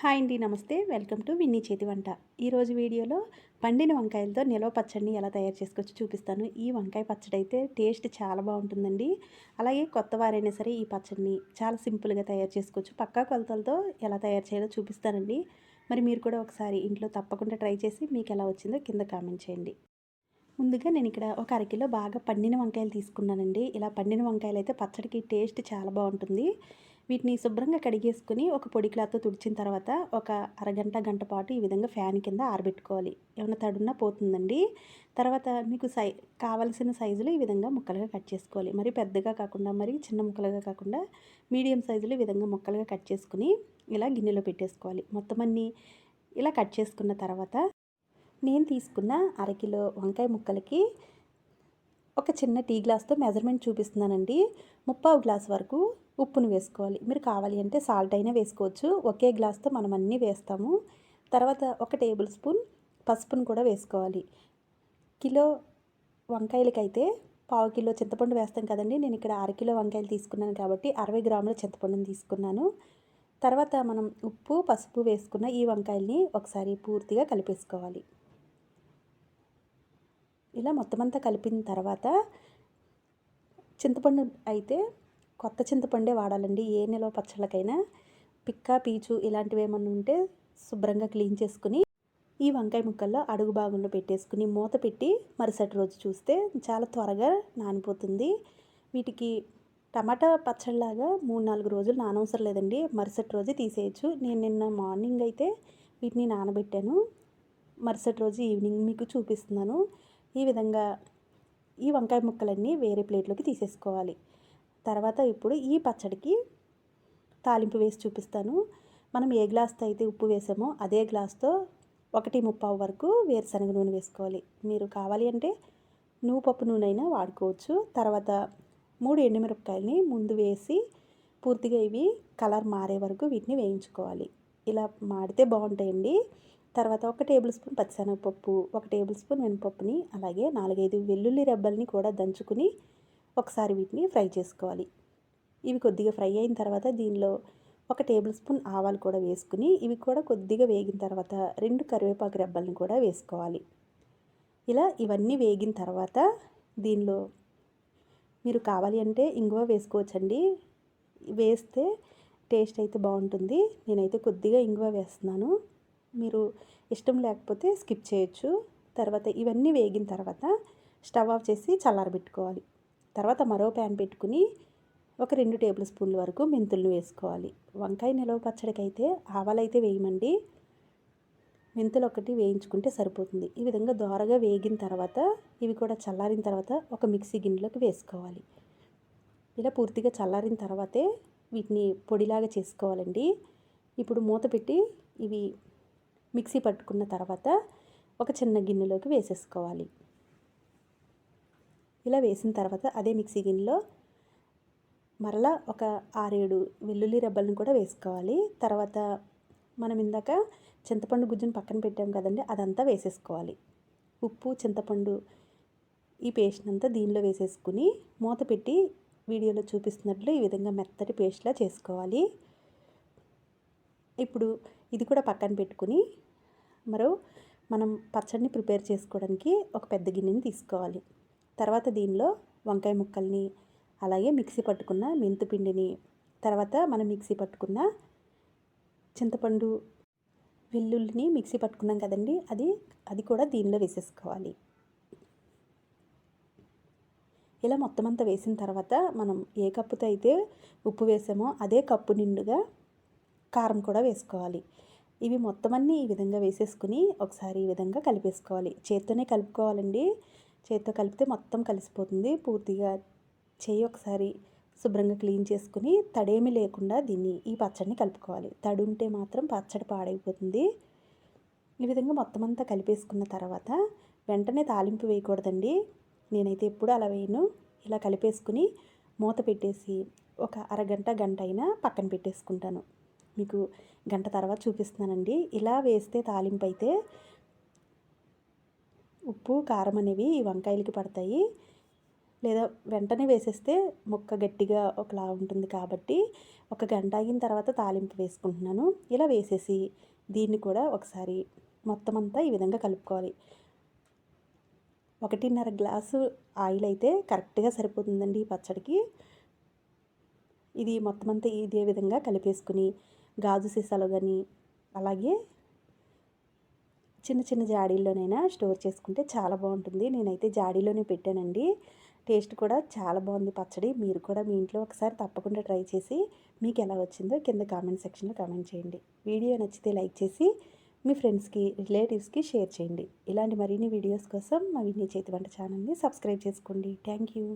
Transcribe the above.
Hi అండి నమస్తే. Welcome to Winnie చేతి వంట. ఈరోజు వీడియోలో పండిన వంకాయలతో నిలవ పచ్చడిని ఎలా తయారు చేసుకోవచ్చు చూపిస్తాను. ఈ వంకాయ పచ్చడి అయితే టేస్ట్ చాలా బాగుంటుందండి. అలాగే కొత్త వారైనా సరే ఈ పచ్చడిని చాలా సింపుల్గా తయారు చేసుకోవచ్చు. పక్కా కొలతలతో ఎలా తయారు చేయాలో చూపిస్తానండి. మరి మీరు కూడా ఒకసారి ఇంట్లో తప్పకుండా ట్రై చేసి మీకు ఎలా వచ్చిందో కింద కామెంట్ చేయండి. ముందుగా నేను ఇక్కడ ఒక అరకిలో బాగా పండిన వంకాయలు తీసుకున్నానండి. ఇలా పండిన వంకాయలు అయితే పచ్చడికి టేస్ట్ చాలా బాగుంటుంది. వీటిని శుభ్రంగా కడిగేసుకుని ఒక పొడి క్లాత్ తుడిచిన తర్వాత ఒక అరగంట గంట పాటు ఈ విధంగా ఫ్యాన్ కింద ఆరబెట్టుకోవాలి. ఏమైనా తడున్నా పోతుందండి. తర్వాత మీకు సై కావలసిన సైజులో ఈ విధంగా ముక్కలుగా కట్ చేసుకోవాలి. మరి పెద్దగా కాకుండా మరి చిన్న ముక్కలుగా కాకుండా మీడియం సైజులో ఈ విధంగా ముక్కలుగా కట్ చేసుకుని ఇలా గిన్నెలో పెట్టేసుకోవాలి. మొత్తం అన్నీ ఇలా కట్ చేసుకున్న తర్వాత నేను తీసుకున్న అరకిలో వంకాయ ముక్కలకి ఒక చిన్న టీ గ్లాస్తో మెజర్మెంట్ చూపిస్తున్నానండి. ముప్పావు గ్లాస్ వరకు ఉప్పును వేసుకోవాలి. మీరు కావాలి అంటే సాల్ట్ అయినా వేసుకోవచ్చు. ఒకే గ్లాస్తో మనం అన్నీ వేస్తాము. తర్వాత ఒక టేబుల్ స్పూన్ పసుపును కూడా వేసుకోవాలి. కిలో వంకాయలకైతే పావు కిలో చింతపండు వేస్తాం కదండి. నేను ఇక్కడ అరకిలో వంకాయలు తీసుకున్నాను కాబట్టి అరవై గ్రాముల చింతపండుని తీసుకున్నాను. తర్వాత మనం ఉప్పు పసుపు వేసుకున్న ఈ వంకాయల్ని ఒకసారి పూర్తిగా కలిపేసుకోవాలి. ఇలా మొత్తం అంతా కలిపిన తర్వాత చింతపండు అయితే కొత్త చింతపండే వాడాలండి. ఏ నిలవ పచ్చళ్ళకైనా పిక్క పీచు ఇలాంటివి ఏమన్నా ఉంటే శుభ్రంగా క్లీన్ చేసుకుని ఈ వంకాయ ముక్కల్లో అడుగు భాగంలో పెట్టేసుకుని మూత పెట్టి మరుసటి రోజు చూస్తే చాలా త్వరగా నానిపోతుంది. వీటికి టమాటా పచ్చడిలాగా మూడు నాలుగు రోజులు నానవసరం లేదండి. మరుసటి రోజు తీసేయచ్చు. నేను నిన్న మార్నింగ్ అయితే వీటిని నానబెట్టాను. మరుసటి రోజు ఈవినింగ్ మీకు చూపిస్తున్నాను. ఈ విధంగా ఈ వంకాయ ముక్కలన్నీ వేరే ప్లేట్లోకి తీసేసుకోవాలి. తర్వాత ఇప్పుడు ఈ పచ్చడికి తాలింపు వేసి చూపిస్తాను. మనం ఏ గ్లాస్తో అయితే ఉప్పు వేసామో అదే గ్లాస్తో ఒకటి ముప్పావు వరకు వేరుశనగ నూనె వేసుకోవాలి. మీరు కావాలి అంటే నువ్వు పప్పు నూనె అయినా వాడుకోవచ్చు. తర్వాత మూడు ఎండుమిరపకాయలని ముందు వేసి పూర్తిగా ఇవి కలర్ మారే వరకు వీటిని వేయించుకోవాలి. ఇలా మాడితే బాగుంటాయండి. తర్వాత ఒక టేబుల్ స్పూన్ పచ్చిశనగపప్పు ఒక టేబుల్ స్పూన్ మినపప్పుని అలాగే నాలుగైదు వెల్లుల్లి రెబ్బల్ని కూడా దంచుకుని ఒకసారి వీటిని ఫ్రై చేసుకోవాలి. ఇవి కొద్దిగా ఫ్రై అయిన తర్వాత దీనిలో ఒక టేబుల్ స్పూన్ ఆవాలు కూడా వేసుకుని ఇవి కూడా కొద్దిగా వేగిన తర్వాత రెండు కరివేపాకు రెబ్బల్ని కూడా వేసుకోవాలి. ఇలా ఇవన్నీ వేగిన తర్వాత దీనిలో మీరు కావాలి అంటే ఇంగువ వేసుకోవచ్చండి. వేస్తే టేస్ట్ అయితే బాగుంటుంది. నేనైతే కొద్దిగా ఇంగువ వేస్తున్నాను. మీరు ఇష్టం లేకపోతే స్కిప్ చేయొచ్చు. తర్వాత ఇవన్నీ వేగిన తర్వాత స్టవ్ ఆఫ్ చేసి చల్లారబెట్టుకోవాలి. తర్వాత మరో ప్యాన్ పెట్టుకుని ఒక రెండు టేబుల్ స్పూన్ల వరకు మెంతులను వేసుకోవాలి. వంకాయ నిలవ పచ్చడికైతే అయితే ఆవాలైతే వేయమండి. మెంతులు ఒకటి వేయించుకుంటే సరిపోతుంది. ఈ విధంగా దోరగా వేగిన తర్వాత ఇవి కూడా చల్లారిన తర్వాత ఒక మిక్సీ గిన్నెలోకి వేసుకోవాలి. ఇలా పూర్తిగా చల్లారిన తర్వాతే వీటిని పొడిలాగా చేసుకోవాలండి. ఇప్పుడు మూత పెట్టి ఇవి మిక్సీ పట్టుకున్న తర్వాత ఒక చిన్న గిన్నెలోకి వేసేసుకోవాలి. ఇలా వేసిన తర్వాత అదే మిక్సీ గిన్నెలో మరలా ఒక ఆరేడు వెల్లుల్లి రెబ్బలను కూడా వేసుకోవాలి. తర్వాత మనం ఇందాక చింతపండు గుజ్జును పక్కన పెట్టాం కదండి అదంతా వేసేసుకోవాలి. ఉప్పు చింతపండు ఈ పేస్ట్ అంతా దీనిలో వేసేసుకుని మూత పెట్టి వీడియోలో చూపిస్తున్నట్లు ఈ విధంగా మెత్తటి పేస్ట్లా చేసుకోవాలి. ఇప్పుడు ఇది కూడా పక్కన పెట్టుకుని మరో మనం పచ్చడిని ప్రిపేర్ చేసుకోవడానికి ఒక పెద్ద గిన్నెని తీసుకోవాలి. తర్వాత దీనిలో వంకాయ ముక్కల్ని అలాగే మిక్సీ పట్టుకున్న మెంతిపిండిని తర్వాత మనం మిక్సీ పట్టుకున్న చింతపండు వెల్లుల్లిని మిక్సీ పట్టుకున్నాం కదండి అది అది కూడా దీనిలో వేసేసుకోవాలి. ఇలా మొత్తం అంతా వేసిన తర్వాత మనం ఏ కప్పుతో అయితే ఉప్పు వేసామో అదే కప్పు నిండుగా కారం కూడా వేసుకోవాలి. ఇవి మొత్తం అన్నీ ఈ విధంగా వేసేసుకుని ఒకసారి ఈ విధంగా కలిపేసుకోవాలి. చేత్తోనే కలుపుకోవాలండి. చేత్తో కలిపితే మొత్తం కలిసిపోతుంది. పూర్తిగా చేయి ఒకసారి శుభ్రంగా క్లీన్ చేసుకుని తడేమి లేకుండా దీన్ని ఈ పచ్చడిని కలుపుకోవాలి. తడి ఉంటే మాత్రం పచ్చడి పాడైపోతుంది. ఈ విధంగా మొత్తం అంతా కలిపేసుకున్న తర్వాత వెంటనే తాలింపు వేయకూడదండి. నేనైతే ఎప్పుడు అలా వేయను. ఇలా కలిపేసుకుని మూత పెట్టేసి ఒక అరగంట గంట అయినా పక్కన పెట్టేసుకుంటాను. మీకు గంట తర్వాత చూపిస్తున్నానండి. ఇలా వేస్తే తాలింపు అయితే ఉప్పు కారం అనేవి ఈ వంకాయలకి పడతాయి. లేదా వెంటనే వేసేస్తే ముక్క గట్టిగా ఒకలా ఉంటుంది కాబట్టి ఒక గంట అయిన తర్వాత తాలింపు వేసుకుంటున్నాను. ఇలా వేసేసి దీన్ని కూడా ఒకసారి మొత్తం అంతా ఈ విధంగా కలుపుకోవాలి. ఒకటిన్నర గ్లాసు ఆయిల్ అయితే కరెక్ట్గా సరిపోతుందండి ఈ పచ్చడికి. ఇది మొత్తం అంతా ఇదే విధంగా కలిపేసుకుని గాజు సీసాలో కానీ అలాగే చిన్న చిన్న జాడీల్లోనైనా స్టోర్ చేసుకుంటే చాలా బాగుంటుంది. నేనైతే జాడీలోనే పెట్టానండి. టేస్ట్ కూడా చాలా బాగుంది పచ్చడి. మీరు కూడా మీ ఇంట్లో ఒకసారి తప్పకుండా ట్రై చేసి మీకు ఎలా వచ్చిందో కింద కామెంట్ సెక్షన్లో కామెంట్ చేయండి. వీడియో నచ్చితే లైక్ చేసి మీ ఫ్రెండ్స్కి రిలేటివ్స్కి షేర్ చేయండి. ఇలాంటి మరిన్ని వీడియోస్ కోసం మా విన్నీ చేతి వంట ఛానల్ని సబ్స్క్రైబ్ చేసుకోండి. Thank you.